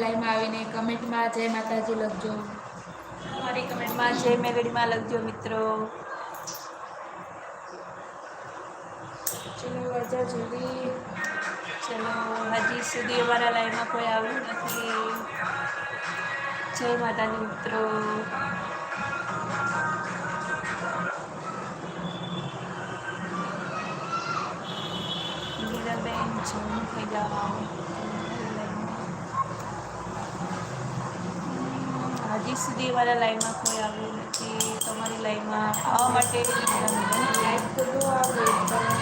લાઈવમાં આવીને કમેન્ટમાં જય માતાજી લખજો. મારી કમેન્ટમાં જય મેલડીમાં લખજો મિત્રો. ચલો વાજા જલ્દી ચલો હજી સુધી અમારા લાઈનમાં કોઈ આવ્યું નથી. જય માતાજી મિત્રો. મીરાબેન જૂન થઈ જાઓ હજી સુધી અમારા લાઈવમાં કોઈ આવ્યું નથી. તમારી લાઈવમાં આવવા માટે લાઈવ તો આવે પણ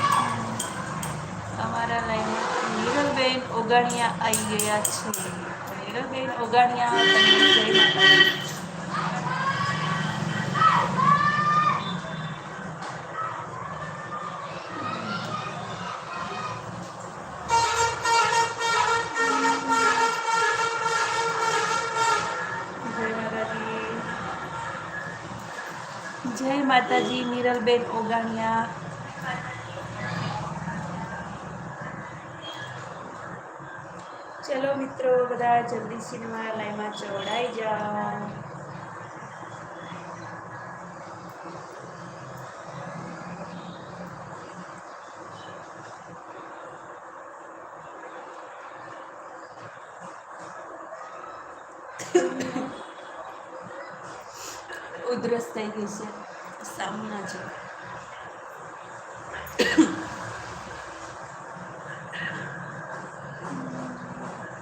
અમારા લાઈનમાં નીરલબેન ઓગાણિયા આવી ગયા છે. નીરલબેન ઓગાણિયા માતાજી, નીરલબેન ઓગાણિયા. ચલો મિત્રો, બધા જલ્દી સિનેમા લાઈનમાં જોડાઈ જાઓ. ઉધરસ થઈ ગઈ છે. સામના છે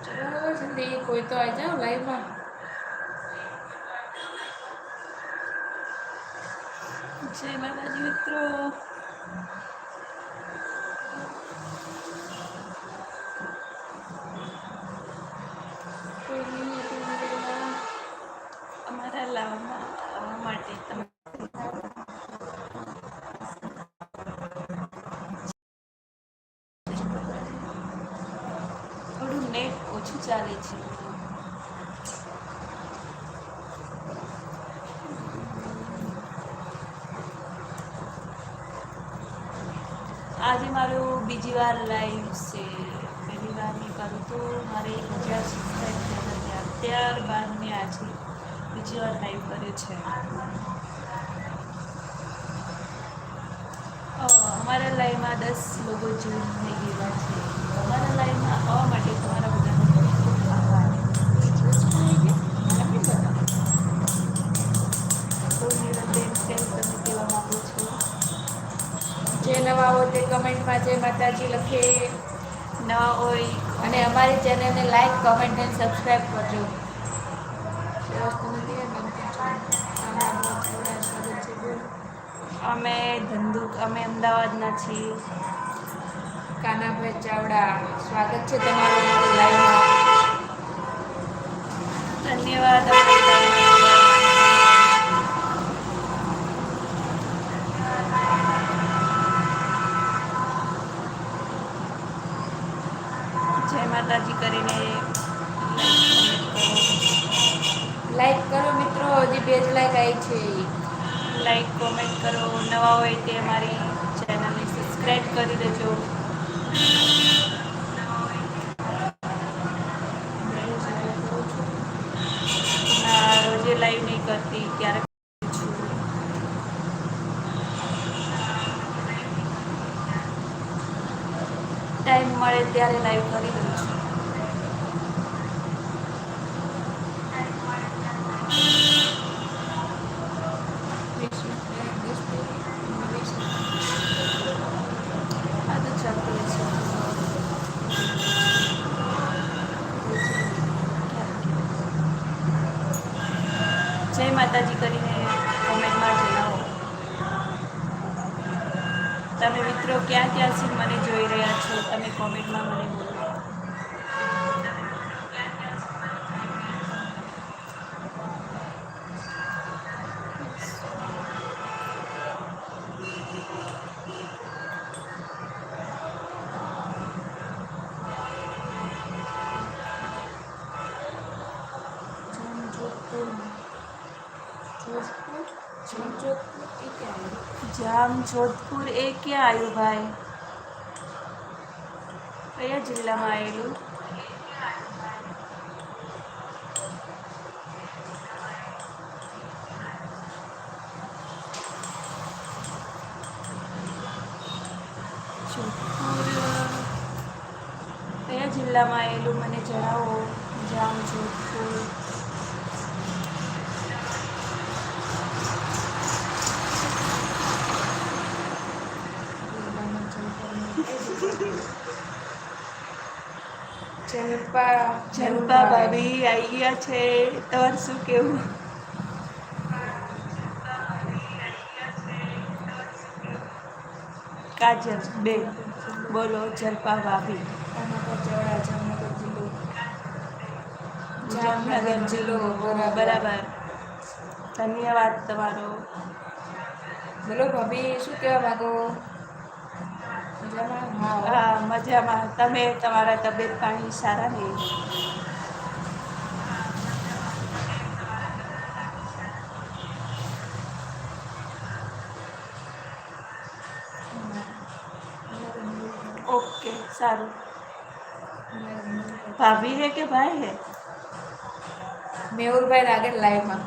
ચલો જલ્દી કોઈ તો આવી જાઓ લાઈવમાં જય માતાજી મિત્રો. અમારા આવવા માટે તમે થોડું નેટ ઓછું ચાલે છે આજે મારું બીજી વાર લાઈવ છે. પહેલી વાર મેં કરું તો મારે એક હજાર સબસ્ક્રાઈબ થયા હતા. ત્યારબાદ મેં આજે બીજી વાર લાઈવ કર્યું છે. અમારા લાઈવમાં દસ લોકો જોઈન થઈ ગયેલા છે. અમારા લાઈવમાં આવવા માટે તમારા જય માતાજી લખે, ન હોય, અને અમારી ચેનલને લાઈક કમેન્ટ અને સબસ્ક્રાઈબ કરજો. અમે ધંધુક અમે અમદાવાદના છીએ. કાનાભાઈ ચાવડા, સ્વાગત છે તમારું લાઈવમાં ધન્યવાદ. માતાજી કરીને લાઈક કરો મિત્રો હજી બે જ લાઈક આવી છે. લાઈક કોમેન્ટ કરો. નવા હોય તે અમારી ચેનલને સબસ્ક્રાઈબ કરી દેજો. રોજે લાઈવ નહીં કરતી ક્યારેક ટાઈમ મળે ત્યારે લાઈવ કરી દઉં છું આ તો ચાલતું રહેશે. જય માતાજી કરીને કોમેન્ટમાં જણાવો. તમે મિત્રો ક્યાં ક્યાંથી મને જોઈ રહ્યા છો? તમે કોમેન્ટમાં મને જામ જોધપુર એ ક્યાં આવ્યું ભાઈ? કયા જિલ્લામાં આવેલું? કયા જિલ્લામાં આવેલું? મને જણાવો. જામ જોધપુર. જલપા જનપા ભાભી આવી ગયા છે. તમારે શું કેવું? કાજલ બે. બોલો જલપા ભાભી. ચવડા જામનગર જિલ્લો. જામનગર જિલ્લો બરાબર. ધન્યવાદ તમારો. બોલો ભાભી શું કહેવા માંગો? મજામાં હા હા મજામાં. તમે તમારા તબિયત પાણી સારા ને? ઓકે, સારું. ભાભી હે કે ભાઈ હે? મેહુલભાઈ રાગેલ લાઈવમાં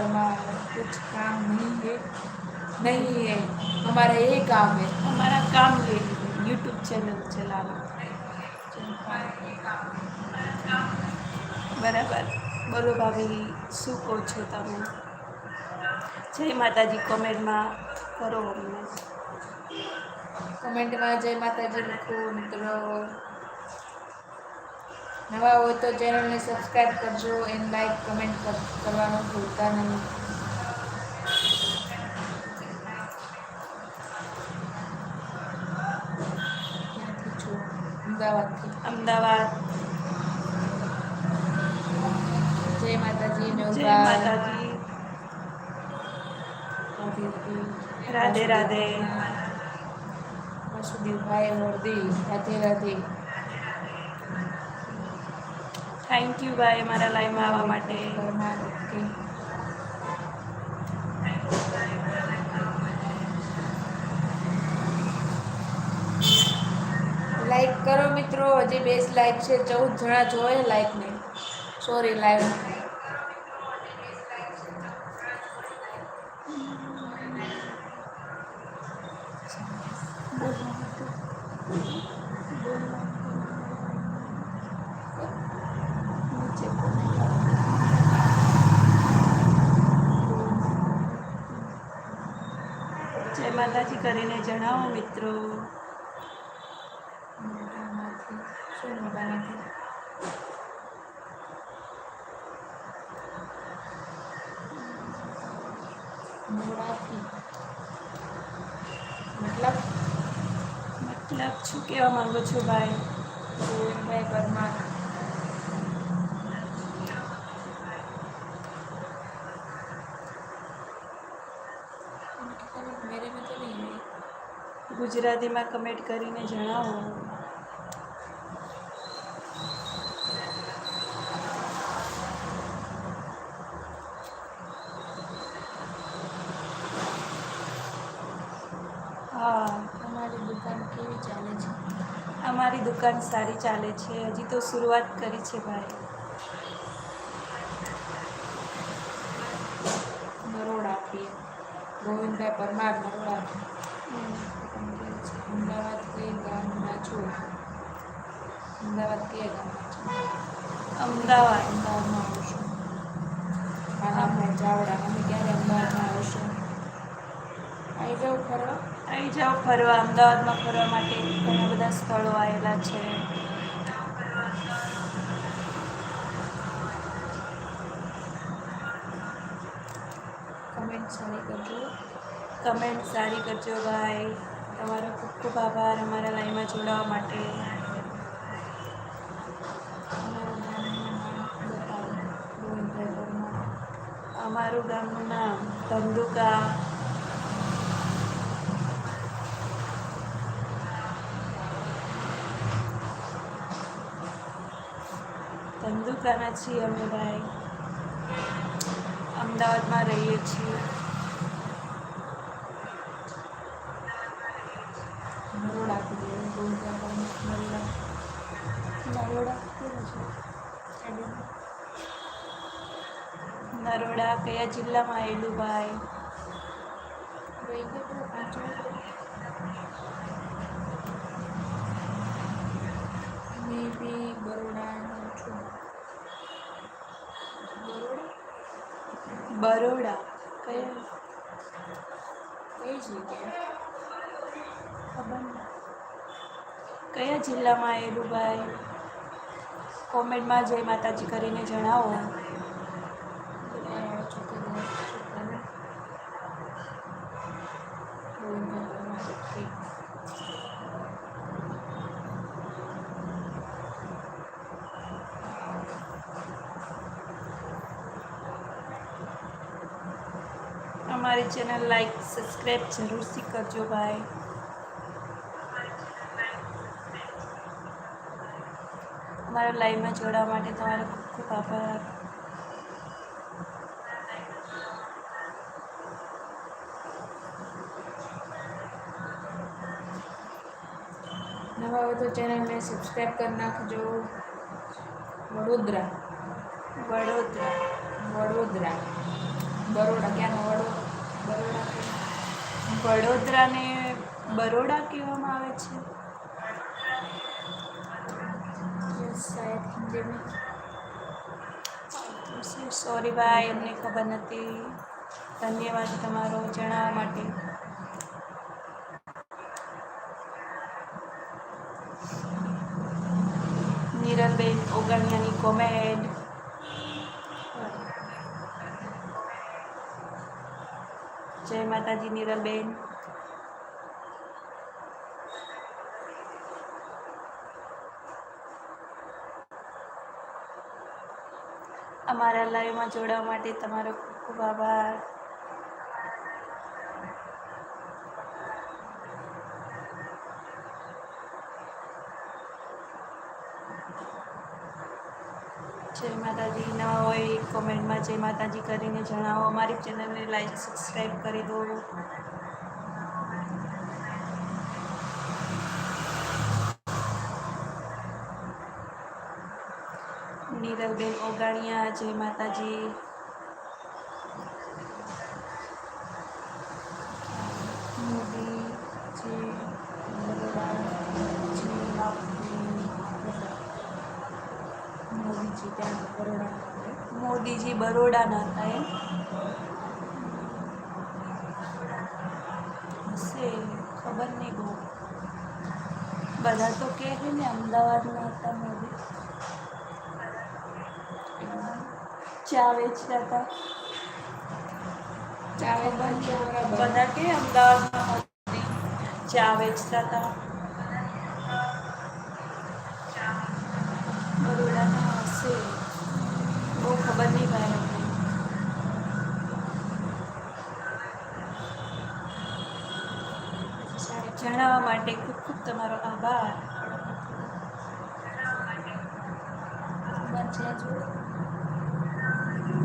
गोविंद भाई परमार कुछ काम नहीं है नहीं है हमारा यही काम है हमारा काम ले लीजिए यूट्यूब चैनल चलाना બરાબર બોલો ભાભી શું કહો છો તમે જય માતાજી કોમેન્ટમાં કરો અમને કમેન્ટમાં જય માતાજી લખો મિત્રો નવા હોય તો ચેનલને સબસ્ક્રાઈબ કરજો એન્ડ લાઈક કમેન્ટ કરવાનું ભૂલતા નહીં. અમદાવાદથી. અમદાવાદ. જય માતાજી જય માતાજી. રાધે રાધે. વાસુદેવભાઈ મોરદી રાધે રાધે. થેન્ક યુ ભાઈ મારા લાઈવમાં આવવા માટે. લાઈક કરો મિત્રો, હજી બેસ લાઈક છે. ચૌદ જણા જોવે લાઈકને સોરી લાઈવ જય માતાજી કરીને જણાવો મિત્રો. મતલબ? મતલબ શું કહેવા માંગો છો ભાઈ? ગોવિંદભાઈ પરમાર ગુજરાતીમાં કમેન્ટ કરીને જણાવો. હા. તમારી દુકાન કેવી ચાલે છે? અમારી દુકાન સારી ચાલે છે. હજી તો શરૂઆત કરી છે ભાઈ. નરોડાથી ગોવિંદભાઈ પરમાર નરોડા. અમદાવાદ કે ગામના છો? અમદાવાદ કે ગામના છો? અમદાવાદ. અમદાવાદમાં આવશો. કાનાભાઈ ચાવડા અમે ક્યારે અમદાવાદમાં આવશો? આવી જાઓ ફરવા. આવી જાઓ ફરવા. અમદાવાદમાં ફરવા માટે ઘણા બધા સ્થળો આવેલા છે. કમેન્ટ સારી કરજો. કમેન્ટ સારી કરજો ભાઈ તમારો ખૂબ ખૂબ આભાર અમારા લાઈનમાં જોડાવા માટે. અમારું ગામનું નામ ધંધુકા. ધંધુકાના છીએ અમે ભાઈ. અમદાવાદમાં રહીએ છીએ. કયા જિલ્લામાં આવેલું ભાઈ? બરોડા? કયા? કઈ જગ્યાએ? કયા જિલ્લામાં આવેલું ભાઈ? કોમેન્ટમાં જય માતાજી કરીને જણાવો બધા છોકરીઓ છોકરાને ગોવિંદભાઈ પરમાર ઓકે. અમારી ચેનલ લાઈક સબસ્ક્રાઈબ જરૂરથી કરજો ભાઈ. અમારા લાઈવમાં જોડાવા માટે તમારો ખૂબ ખૂબ આભાર. નવા હોય તો ચેનલને સબસ્ક્રાઈબ કરી નાખજો. વડોદરા. વડોદરા. વડોદરા. બરોડા. ક્યાંનો વડો બરોડા વડોદરાને બરોડા કહેવામાં આવે છે? શાયદ હિન્દી સોરી ભાઈ અમને ખબર નથી. ધન્યવાદ તમારો જણાવવા માટે. નીરલબેન ઓગણિયાની કોમેન્ટ જય માતાજી નીરલબેન અમારા લાઈવમાં જોડાવા માટે તમારો ખૂબ ખૂબ આભાર. જય માતાજી, ન હોય કોમેન્ટમાં જય માતાજી કરીને જણાવો. અમારી ચેનલને લાઈક સબસ્ક્રાઈબ કરી દો. નીરવબેન ઓગાણિયા, જય માતાજી મોદી જી બરોડા જી મોદીજી ત્યાં બરોડા મોદીજી બરોડાના હતા એમ હશે ખબર નહીં બહુ. બધા તો કહે છે ને અમદાવાદના હતા મોદી. ચા વેચતા હતા. ચાવે બંધ બધા કે અમદાવાદમાં મોદી. ચા વેચતા હતા બરોડાના હશે બહુ ખબર નહીં ભાઈ અમને જણાવવા માટે ખૂબ ખૂબ તમારો આભાર ખબર છે જો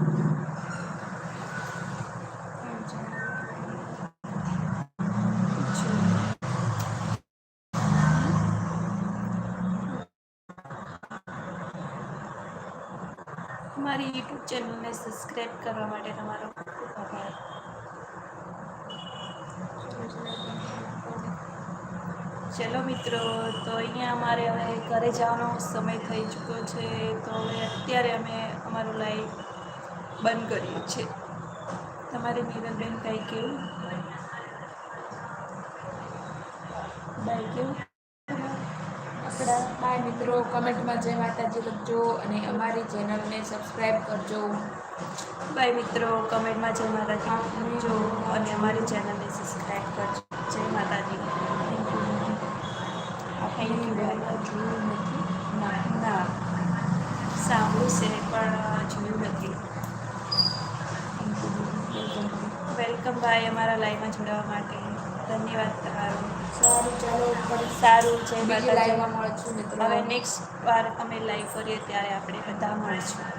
કેમ છે? મારી યુટ્યુબ ચેનલને સબસ્ક્રાઈબ કરવા માટે તમારો ખૂબ ખૂબ આભાર ચલો મિત્રો, તો અહીંયા અમારે હવે ઘરે જવાનો સમય થઈ ચૂક્યો છે. તો હવે અત્યારે અમે અમારું લાઈવ બંધ કરીએ છીએ. તમારે નીરલબેન કંઈ કેવું? બાય કેવું? આપણા બાય મિત્રો, કમેન્ટમાં જય માતાજી લખજો અને અમારી ચેનલને સબસ્ક્રાઈબ કરજો. બાય મિત્રો, કમેન્ટમાં જય માતાજી લખજો અને અમારી ચેનલને સબસ્ક્રાઈબ કરજો જય માતાજી વિડીયોમાં જોયું નથી ના ના સાંભળ્યું છે પણ જોયું નથી વેલકમ ભાઈ અમારા લાઈવમાં જોડાવા માટે. ધન્યવાદ તમારો. સારું ચાલો ફરી સારું છે હવે નેક્સ્ટ વાર અમે લાઈવ કરીએ ત્યારે આપણે બધા મળીશું.